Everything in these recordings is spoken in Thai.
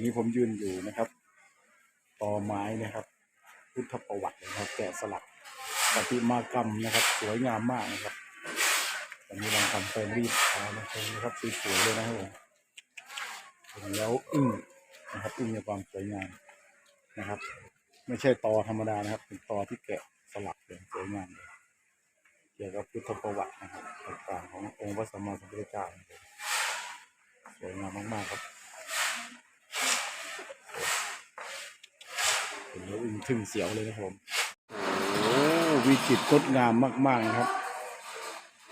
นนี้ผมยืนอยู่นะครับตอไม้นะครับ พุทธประวัตินะครับ แกะสลักประติมากรรมนะครับ สวยงามมากนะครับวันนี้ลองทำแฟนรีดขาวมาชมนะครับสวยๆเลยนะครับผมเห็นแล้วอึ้งนะครับอึ้งในความสวยงามนะครับ ไม่ใช่ตอธรรมดานะครับ เป็นตอที่แกะสลักอย่างสวยงามเลยเกี่ยวกับพุทธประวัตินะครับต่างๆขององค์พระสัมมาสัมพุทธเจ้ารับสวยงามมากๆครับ เห็นแล้วอึ้งทึ่งเสียวเลยนะครับผมโอ้วิจิตรงดงามมากๆนะครับ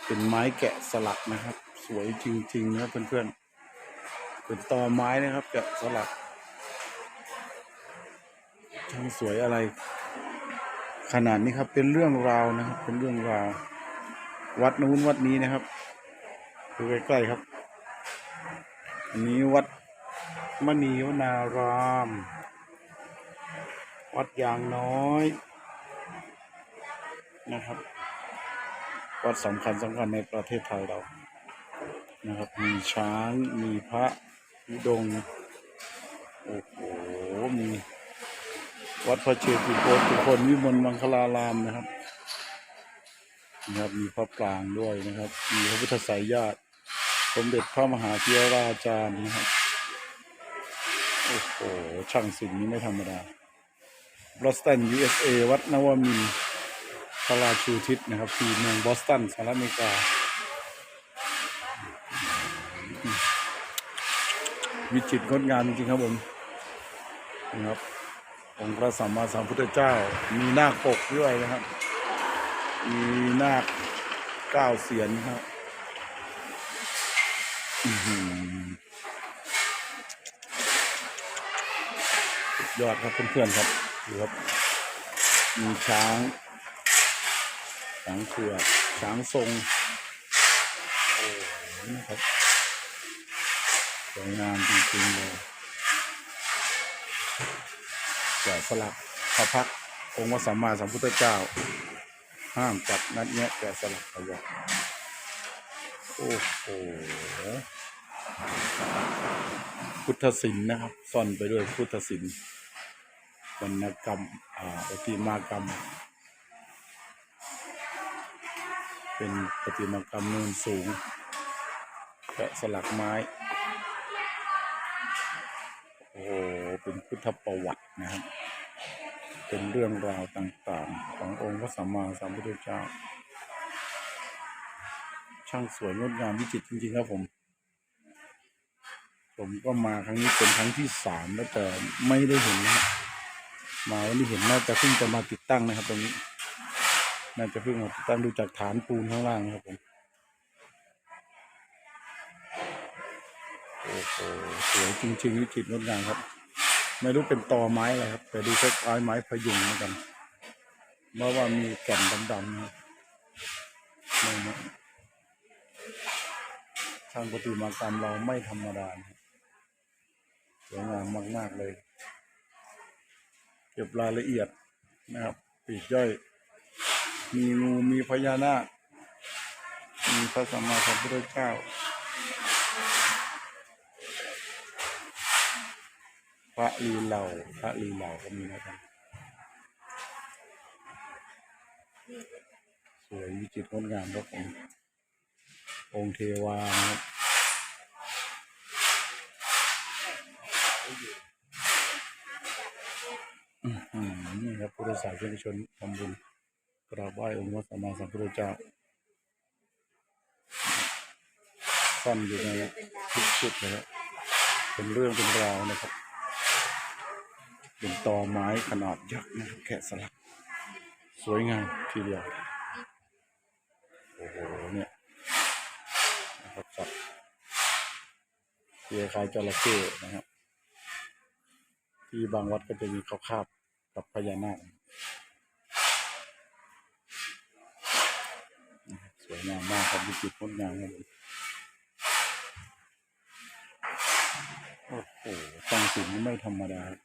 เป็นไม้แกะสลักนะครับ สวยจริงๆนะครับเพื่อนๆเป็นตอไม้นะครับ แกะสลักช่างสวยอะไร ขนาดนี้ครับ เป็นเรื่องราวนะครับ เป็นเรื่องราว วัดนู้นวัดนี้นะครับดูใกล้ๆครับ อันนี้วัดมณีวนาราม วัดยางน้อยนะครับวัดสำคัญสำคัญในประเทศไทยเรานะครับ มีช้างมีพระอุดงโอ้โหมีวัดพระเชตุโกตุคนวิมลมังคลารามนะครับนะครับมีพระปรางด้วยนะครับ มีพระพุทธสายญาติสมเด็จพระมหาเถราจารย์นะครับโอ้โหช่างศิลป์นี้ไม่ธรรมดา บอสตัน USA วัดนวมินทร์พระราชูทิศนะครับ ที่เมืองบอสตันสหรัฐอเมริกา วิจิตรงดงามจริงครับผมนะครับองค์พระสัมมาสัมพุทธเจ้า มีนาคปกด้วยนะครับ มีนาคเก้าเสียนครับยอดครับเพื่อนๆครับ ดูครับมีช้างช้างเผือกช้างทรงโอ้โหนะครับสวยงามจริงๆเลยแกะสลักพระพักองค์พระสัมมาสัมพุทธเจ้า ห้ามจับนัดแงะแกะสลักเอาไว้โอ้โหพุทธศิลป์นะครับซ่อนไปด้วยพุทธศิลป์ วรรณกรรมประติมากรรม เป็นประติมากรรมเนินสูงแกะสลักไม้ โอ้เป็นพุทธประวัตินะครับ เป็นเรื่องราวต่างๆ ขององค์พระสัมมาสัมพุทธเจ้า ช่างสวยงดงามวิจิตรจริงๆครับผมผมก็มาครั้งนี้เป็นครั้งที่สามแล้วแต่ไม่ได้เห็นนะครับ มาวันนี้เห็นน่าจะเพิ่งจะมาติดตั้งนะครับ ตรงนี้ น่าจะเพิ่งมาติดตั้งดูจากฐานปูนข้างล่างนะครับผมโอ้โหสวยจริงๆวิจิตรงดงามครับ ไม่รู้เป็นตอไม้อะไรครับ แต่ดูคล้ายไม้พยุงเหมือนกันเพราะว่ามีแก่นดำๆนะครับนี่นะช่างประติมากรรมเราไม่ธรรมดาสวยงามมากๆเลย ก็บรายละเอียดนะครับปีกย่อย มีงูมีพญานาค มีพระสัมมาสัมพุทธเจ้า พระลีเหล่าพระลีเหล่าก็มีนะครับ สวยวิจิตรงดงามครับองค์เทวานะครับอื้อหือ นี่ครับพุชนทำบุญกราบไหว้องค์พระสัมมาสัมพุทธเจ้าซ่อนอยู่ในทุกจุดเลยครับเป็นเรื่องเป็นราวนะครับ เป็นตอไม้ขนาดยักษ์นะครับแกะสลัก สวยงามทีเดียวโอ้โหเนี่ยนะครับสัตว์เสียคายจระเข้นะครับ ที่บางวัดก็จะมีเขาคาบกับพญานาคนะครับส วยงามมากครับวิจิตรงดงามครับโอ้โหสร้างศิลป์นี่ไม่ธรรมดาครับ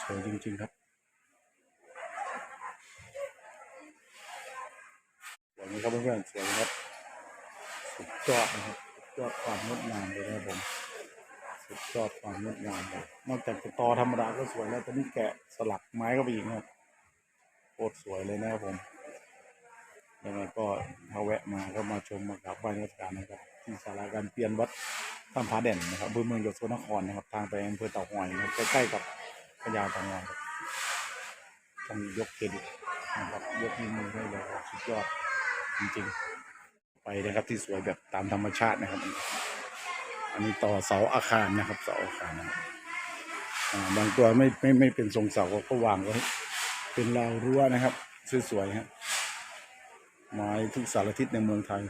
สวยจริงๆครับสวยไหมครับเพื่อนๆสวยครับสุดยอดนะครับยอดความงดงามเลยนะครับผมสุดยอดความงดงามเลยนอกจากตอธรรมดาก็สวยแล้วตอนนี้แกะสลักไม้เข้าไปอีกนะครับ โคตรสวยเลยนะครับผมยังไงก็ถ้าแวะมาก็มาชมมากราบไหว้นมัสการนะครับ ที่ศาลาการเปลี่ยนวัดถ้ำผาแด่นนะครับอำเภอเมืองจังหวัดสกลนครนะครับ ทางไปอำเภอเต่างอยนะครับใกล้ๆกับพญาเต่างอยครับต้องยกเครดิตนะครับยกนิ้วมือให้เลยครับสุดยอดจริงๆ ไปนะครับที่สวยแบบตามธรรมชาตินะครับ อันนี้ต่อเสาอาคารนะครับ เสาอาคารนะครับบางตัวไม่ไม่ไม่เป็นทรงเสาก็วางไว้ เป็นราวรั้วนะครับ สวยๆฮะไม้ทุกสารทิศในเมืองไทย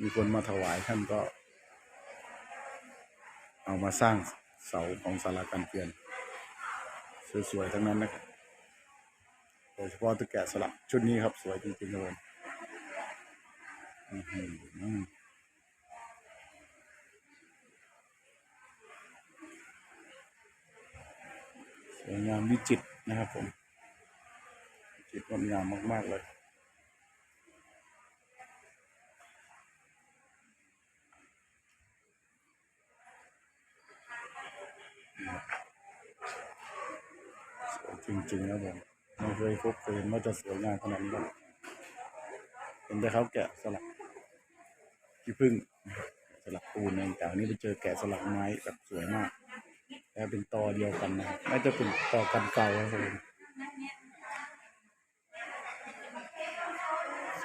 มีคนมาถวายท่านก็ เอามาสร้างเสาของศาลาการเปลี่ยนสวยๆทั้งนั้นนะครับโดยเฉพาะตะแกะสลักชุดนี้ครับ สวยจริงๆเลยอื้อหือสวยงามวิจิตรนะครับผม จิตงดงามมาก ๆ เลยสวยจริงๆนะผมไม่เคยพบเคยเห็นว่าจะสวยงามขนาดนี้เห็นแต่เขาแกะสลักขี้ผึ้งสลักปูนอะไรต่างๆนี่ไปเจอแกะสลักไม้แบบสวยมาก แล้วเป็นตอเดียวกันนะน่าจะเป็นตอกันเก่าครับผม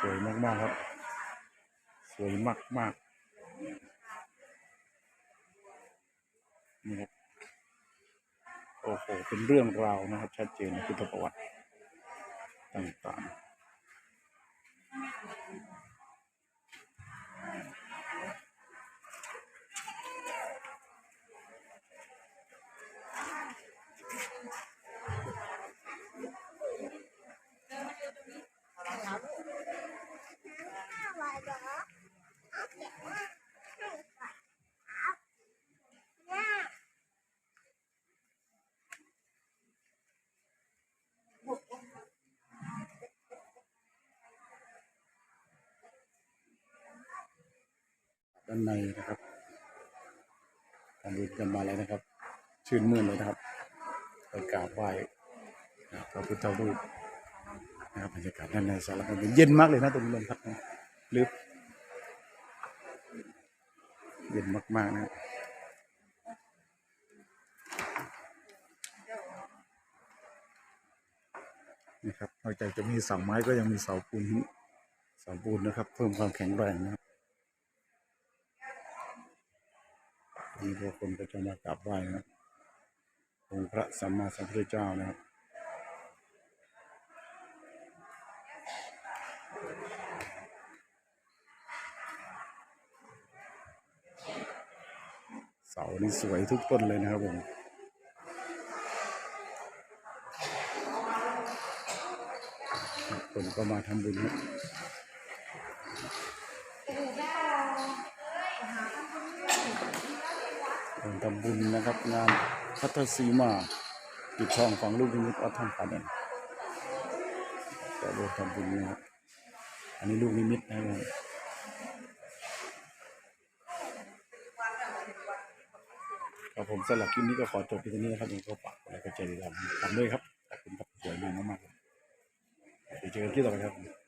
วยมากๆครับ สวยมากๆนี่ครับโอ้โหเป็นเรื่องราวนะครับ ชัดเจนในพุทธประวัติต่างๆ ด้านในนะครับทำบุญกันมาแล้วนะครับ ชื่นมื่นเลยนะครับไปกราบไหว้พระพุทธรูปนะครับบรรยากาศด้านในสารพันเย็นมากเลยนะตรงนี้ลมพัดนะลึกเย็นมากๆนะครับนี่ครับนอกจากจะมีเสาไม้ก็ยังมีเสาปูนเสาปูนนะครับ เพิ่มความแข็งแรงนะครับ มีพวกคนก็จะมากราบไหว้นะครับองค์พระสัมมาสัมพุทธเจ้านะครับเสานี่สวยทุกต้นเลยนะครับผมคนก็มาทำบุญนะคน ทำบุญนะครับ งานพัทสีมาปิดช่องของลูกนิมิตวัดถ้ำผาแดนก็รวมทำบุญนะครับอันนี้ลูกนิมิตนะครับผมครับผมสำหรับคลิปนี้ก็ขอจบเพียงเท่านี้นะครับผมก็ฝากอะไรก็ใจดีทำทำด้วยครับขอบคุณครับสวยงามมากๆเลยเดี๋ยวเจอกันที่ต่อไปครับ